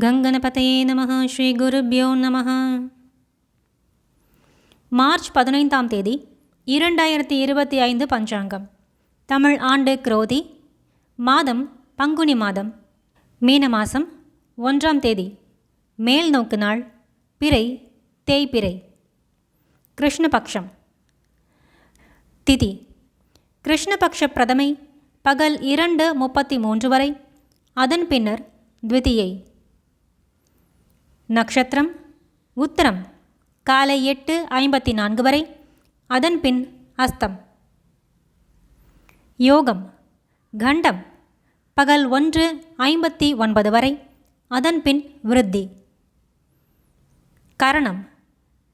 கங்கணபதையே நம ஸ்ரீ குருபியோ நம மார்ச் பதினைந்தாம் தேதி இரண்டாயிரத்தி இருபத்தி ஐந்து பஞ்சாங்கம். தமிழ் ஆண்டு குரோதி மாதம் பங்குனி மாதம் மீன மாதம் ஒன்றாம் தேதி மேல் நோக்கு நாள் பிறை தேய்பிறை. கிருஷ்ணபக்ஷம். திதி. கிருஷ்ணபக்ஷ பிரதமை பகல் இரண்டு முப்பத்தி மூன்று வரை அதன் பின்னர் த்விதியை. நட்சத்திரம் உத்தரம் காலை எட்டு ஐம்பத்தி நான்கு வரை. அதன் பின் அஸ்தம். யோகம் கண்டம் பகல் ஒன்று ஐம்பத்தி ஒன்பது வரை. அதன் பின் விருத்தி. கரணம்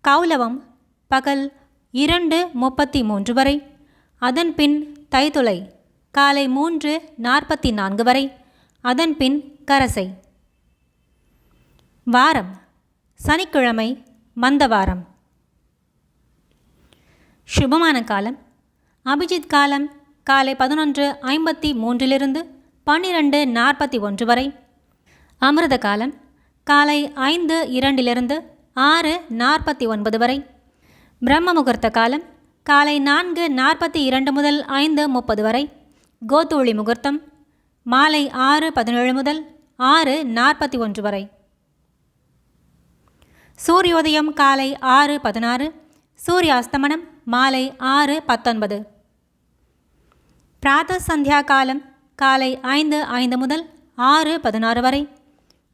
கௌலவம் பகல் இரண்டு முப்பத்தி மூன்று வரை. அதன் பின் தைதுளை காலை மூன்று நாற்பத்தி நான்கு வரை. அதன் பின் கரசை. வாரம். சனிக்கிழமை மந்தவாரம். சுபமான காலம். அபிஜித் காலம் காலை பதினொன்று ஐம்பத்தி மூன்றிலிருந்து பன்னிரண்டு நாற்பத்தி ஒன்று வரை. அமிர்த காலம் காலை ஐந்து இரண்டிலிருந்து ஆறு நாற்பத்தி ஒன்பது வரை. பிரம்ம முகூர்த்த காலம் காலை நான்கு நாற்பத்தி இரண்டு முதல் ஐந்து முப்பது வரை. கோத்தூளி முகூர்த்தம் மாலை ஆறு பதினேழு முதல் ஆறு நாற்பத்தி ஒன்று வரை. சூரியோதயம் காலை ஆறு பதினாறு சூரிய அஸ்தமனம் மாலை ஆறு பத்தொன்பது. பிராத சந்தியா காலம் காலை ஐந்து ஐந்து முதல் ஆறு பதினாறு வரை.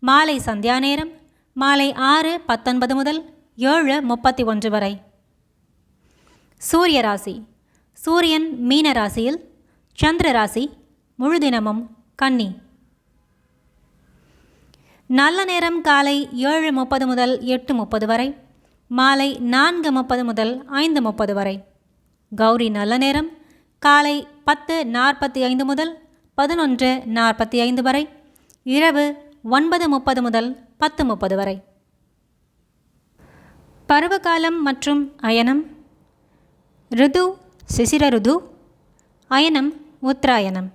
மாலை சந்தியா நேரம் மாலை ஆறு பத்தொன்பது முதல் ஏழு முப்பத்தி ஒன்று வரை. சூரிய ராசி சூரியன் மீன ராசியில் சந்திர ராசி முழுதினமும் கன்னி. நல்ல நேரம் காலை ஏழு முப்பது முதல் எட்டு முப்பது வரை மாலை நான்கு முப்பது முதல் ஐந்து முப்பது வரை. கௌரி நல்ல நேரம் காலை பத்து நாற்பத்தி ஐந்து முதல் பதினொன்று நாற்பத்தி ஐந்து வரை இரவு ஒன்பது முப்பது முதல் பத்து முப்பது வரை. பருவகாலம் மற்றும் அயனம். ரிது சிசிர ருது அயனம் உத்தராயணம்.